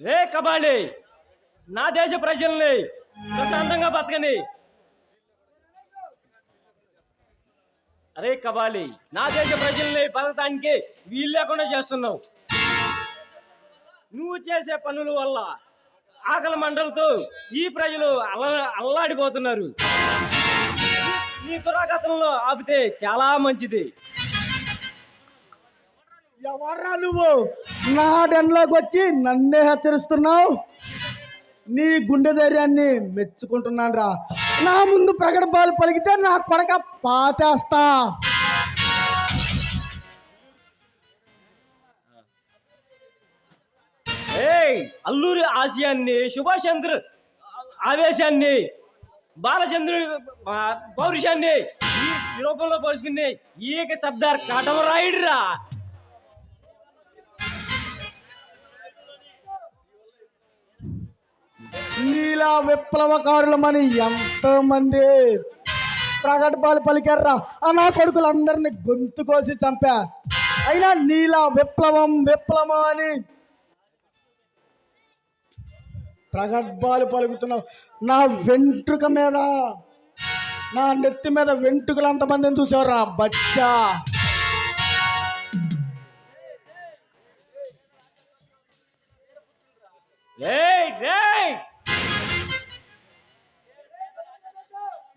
రే కబాళి నా దేశ ప్రజల్ని ప్రశాంతంగా బతకని. అరే కబాలి నా దేశ ప్రజల్ని బతకడానికి వీలు లేకుండా చేస్తున్నావు. నువ్వు చేసే పనుల వల్ల ఆకలి మంటలతో ఈ ప్రజలు అల్ల అల్లాడిపోతున్నారు. ఈ దురాగతంలో ఆపితే చాలా మంచిది. ఎవర్రా నువ్వు? నా డెన్లోకి వచ్చి నన్నే హెచ్చరిస్తున్నావు? నీ గుండె ధైర్యాన్ని మెచ్చుకుంటున్నాను రా నా ముందు ప్రకటనలు పలికితే నా కొడక పాతేస్తా. అల్లూరి ఆశయాన్ని సుభాష్ చంద్ర ఆవేశాన్ని బాలచంద్రుడి పౌరుషాన్ని ఈ ఈ రూపంలో పోసుకుని ఈక సర్దార్ కటమరాయుడురా. నీలా విప్లవకారులమని ఎంతోమంది ప్రకటనలు పలికారా ఆ నా కొడుకులందరినీ గొంతు కోసి చంపా. అయినా నీలా విప్లవం విప్లవం అని ప్రగడ్బాలు పలుకుతున్నావు. నా వెంట్రుక మీద నా నెత్తి మీద వెంట్రుకలు అంతమందిని చూసావురా బచ్చా. ఏయ్ రేయ్.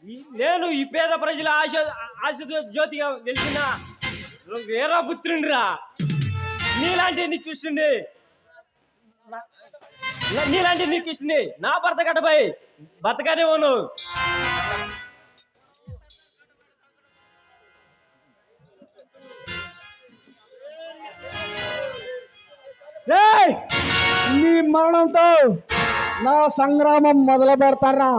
నేను ఈ పేద ప్రజల ఆశ ఆశ జ్యోతిగా వెలిసిన వీరపుత్రునిరా. నీలాంటి నికృష్టుని నా- నీలాంటి నికృష్టుని నా భర్త గడపై బతకనే ఉను. నీ మరణంతో నా సంగ్రామం మొదలు పెడతారా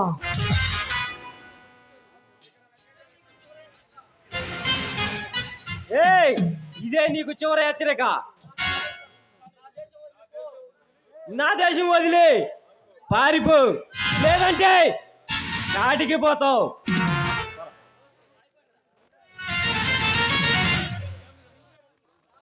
ఇదే నీకు చివరి హెచ్చరిక. నా దేశం వదిలి. పారిపో. లేదంటే కాటికి పోతావు.